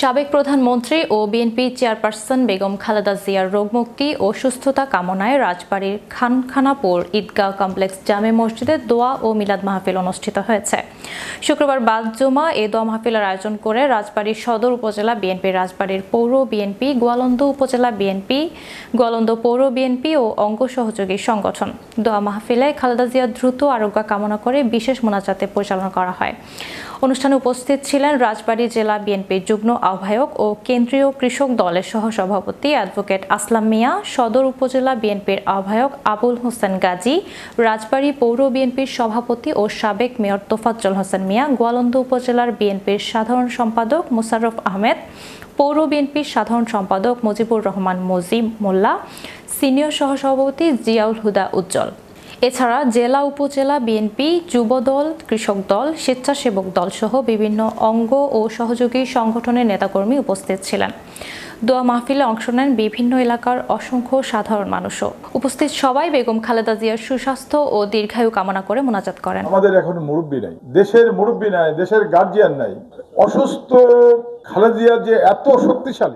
সাবেক প্রধানমন্ত্রী ও বিএনপি চেয়ারপারসন বেগম খালেদা জিয়ার রোগমুক্তি ও সুস্থতা কামনায় রাজবাড়ীর খানখানাপুর ঈদগাহ কমপ্লেক্স জামে মসজিদে দোয়া ও মিলাদ মাহফিল অনুষ্ঠিত হয়েছে। শুক্রবার বাদ জমা এ দোয়া মাহফিলের আয়োজন করে রাজবাড়ীর সদর উপজেলা বিএনপি রাজবাড়ীর পৌর বিএনপি, গোয়ালন্দ উপজেলা বিএনপি, গোয়ালন্দ পৌর বিএনপি ও অঙ্গ সহযোগী সংগঠন। দোয়া মাহফিলে খালেদা জিয়ার দ্রুত আরোগ্য কামনা করে বিশেষ মোনাজাতে পরিচালনা করা হয়। অনুষ্ঠানে উপস্থিত ছিলেন রাজবাড়ী জেলা বিএনপির যুগ্ম আহ্বায়ক ও কেন্দ্রীয় কৃষক দলের সহসভাপতি অ্যাডভোকেট আসলাম মিয়া, সদর উপজেলা বিএনপির আহ্বায়ক আবুল হোসেন গাজী, রাজবাড়ী পৌর বিএনপির সভাপতি ও সাবেক মেয়র তোফাজ্জল হোসেন মিয়া, গোয়ালন্দ উপজেলার বিএনপির সাধারণ সম্পাদক মোশাররফ আহমেদ, পৌর বিএনপির সাধারণ সম্পাদক মুজিবুর রহমান মজিব মোল্লা, সিনিয়র সহসভাপতি জিয়াউল হুদা উজ্জ্বল। এছাড়া জেলা, উপজেলা, বিএনপি, যুবদল, কৃষক দল, স্বেচ্ছাসেবক দল সহ বিভিন্ন অঙ্গ ও সহযোগী সংগঠনের নেতাকর্মী উপস্থিত ছিলেন। দোয়া মাহফিলে অংশ নেন বিভিন্ন এলাকার অসংখ্য সাধারণ মানুষও। উপস্থিত সবাই বেগম খালেদা জিয়ার সুস্বাস্থ্য ও দীর্ঘায়ু কামনা করে মোনাজাত করেন। আমাদের এখন মুরব্বী নাই। দেশের মুরব্বী নাই, দেশের গার্জিয়ান নাই। অসুস্থ খালেদিয়া যে এত শক্তিশালী